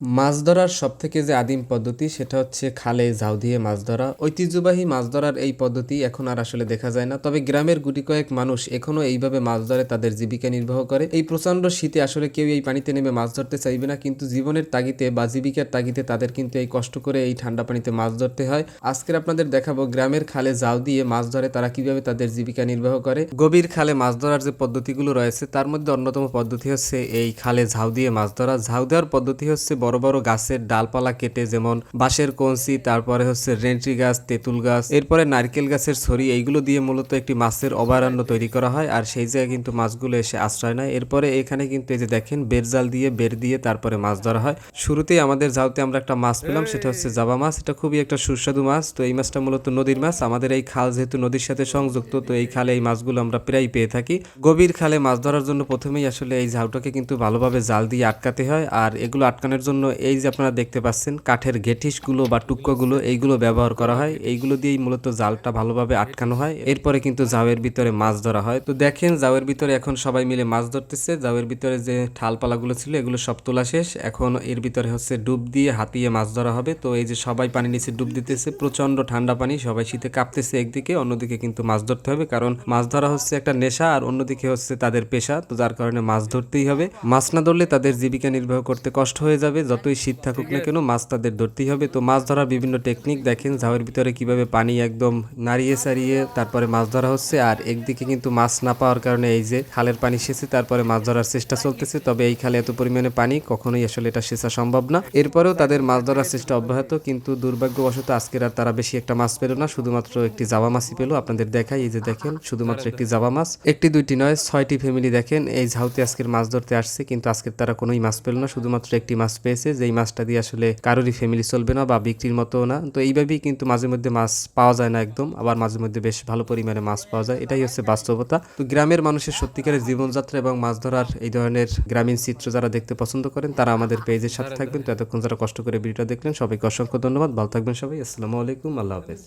মাছ ধরার সবথেকে যে আদিম পদ্ধতি সেটা হচ্ছে খালে ঝাউ দিয়ে মাছ ধরা। ঐতিহ্যবাহী মাছ ধরার এই পদ্ধতি এখন আর আসলে দেখা যায় না। তবে গ্রামের গুটি কয়েক মানুষ এখনও এইভাবে মাছ ধরে, তাদের জীবিকা নির্বাহ করে। এই প্রচণ্ড শীতে আসলে কেউ এই পানিতে নেমে মাছ ধরতে চাইবে না, কিন্তু জীবনের তাগিতে বা জীবিকার তাগিতে তাদের কিন্তু এই কষ্ট করে এই ঠান্ডা পানিতে মাছ ধরতে হয়। আজকের আপনাদের দেখাবো গ্রামের খালে ঝাউ দিয়ে মাছ ধরে, তারা কীভাবে তাদের জীবিকা নির্বাহ করে। গভীর খালে মাছ ধরার যে পদ্ধতিগুলো রয়েছে, তার মধ্যে অন্যতম পদ্ধতি হচ্ছে এই খালে ঝাউ দিয়ে মাছ ধরা। ঝাউ দেওয়ার পদ্ধতি হচ্ছে বড় বড় গাছের ডালপালা কেটে, যেমন বাঁশের কঞ্চি, তারপরে হচ্ছে রেন্ট্রি গাছ, তেঁতুল গাছ, এরপরে নারকেল গাছের ছড়ি, এইগুলো দিয়ে মূলত একটি মাছের অভয়ারণ্য তৈরি করা হয়। আর সেই জায়গায় কিন্তু মাছগুলো এসে আশ্রয় নেয়। এরপরে এখানে কিন্তু এই যে দেখেন, বের জাল দিয়ে, বের দিয়ে তারপরে মাছ ধরা হয়। শুরুতেই আমাদের জাউতে আমরা একটা মাছ পেলাম, সেটা হচ্ছে জাবা মাছ। এটা খুবই একটা সুস্বাদু মাছ। তো এই মাছটা মূলত নদীর মাছ। আমাদের এই খাল যেহেতু নদীর সাথে সংযুক্ত, তো এই খালে এই মাছগুলো আমরা প্রায় পেয়ে থাকি। গভীর খালে মাছ ধরার জন্য প্রথমেই আসলে এই ঝাউটাকে কিন্তু ভালোভাবে জাল দিয়ে আটকাতে হয়। আর এগুলো আটকানোর জন্য এই যে আপনারা দেখতে পাচ্ছেন, কাঠের গেটিসগুলো বা টুক্কোগুলো এইগুলো ব্যবহার করা হয়। এইগুলো দিয়েই মূলত জালটা ভালোভাবে আটকানো হয়। এরপরে কিন্তু জাওয়ের ভিতরে মাছ ধরা হয়। তো দেখেন জাওয়ের ভিতরে এখন সবাই মিলে মাছ ধরতেছে। জাওয়ের ভিতরে যে ঠালপালাগুলো ছিল, এগুলো সব তোলা শেষ। এখন এর ভিতরে হচ্ছে ডুব দিয়ে হাতিয়ে মাছ ধরা হবে। তো এই যে সবাই পানি নিচে ডুব দিতেছে প্রচণ্ড ঠান্ডা পানি, সবাই শীতে কাঁপতেছে একদিকে, অন্যদিকে কিন্তু মাছ ধরতে হবে। কারণ মাছ ধরা হচ্ছে একটা নেশা আর অন্যদিকে হচ্ছে তাদের পেশা। তো যার কারণে মাছ ধরতেই হবে। মাছ না ধরলে তাদের জীবিকা নির্বাহ করতে কষ্ট হয়ে যাবে। যতই শীত থাকুক না কেন, মাছ তাদের ধরতেই হবে। তো মাছ ধরার বিভিন্ন টেকনিক দেখেন, ঝাউয়ের ভিতরে কীভাবে পানি একদম নাড়িয়ে সারিয়ে তারপরে মাছ ধরা হচ্ছে। আর একদিকে কিন্তু মাছ না পাওয়ার কারণে এই যে খালের পানি সেচে তারপরে মাছ ধরার চেষ্টা চলতেছে। তবে এই খালে এত পরিমাণে পানি, কখনোই আসলে এটা সেচা সম্ভব না। এরপরেও তাদের মাছ ধরার চেষ্টা অব্যাহত, কিন্তু দুর্ভাগ্যবশত আজকের আর তারা বেশি একটা মাছ পেল না, শুধুমাত্র একটি জাবা মাছই পেল। আপনাদের দেখাই, এই যে দেখেন, শুধুমাত্র একটি জাবা মাছ। একটি, দুইটি নয়, ছয়টি ফ্যামিলি দেখেন, এই ঝাউতে আজকের মাছ ধরতে আসছে, কিন্তু আজকের তারা কোনোই মাছ পেল না, শুধুমাত্র একটি মাছ পেয়েছে। যেই মাছটা দিয়ে আসলে কারোরই ফ্যামিলি চলবে না বা বিক্রির মতো না। তো এইভাবেই কিন্তু মাঝে মধ্যে মাছ পাওয়া যায় না একদম। আবার মাঝে মধ্যে বেশ ভালো পরিমাণে মাছ পাওয়া যায়। এটাই হচ্ছে বাস্তবতা। তো গ্রামের মানুষের সত্যিকারের জীবনযাত্রা এবং মাছ ধরার এই ধরনের গ্রামীণ চিত্র যারা দেখতে পছন্দ করেন, তারা আমাদের পেজের সাথে থাকবেন। তো এতক্ষণ যারা কষ্ট করে ভিডিওটা দেখলেন, সবাইকে অসংখ্য ধন্যবাদ। ভালো থাকবেন সবাই। আসসালামু আলাইকুম। আল্লাহ হাফেজ।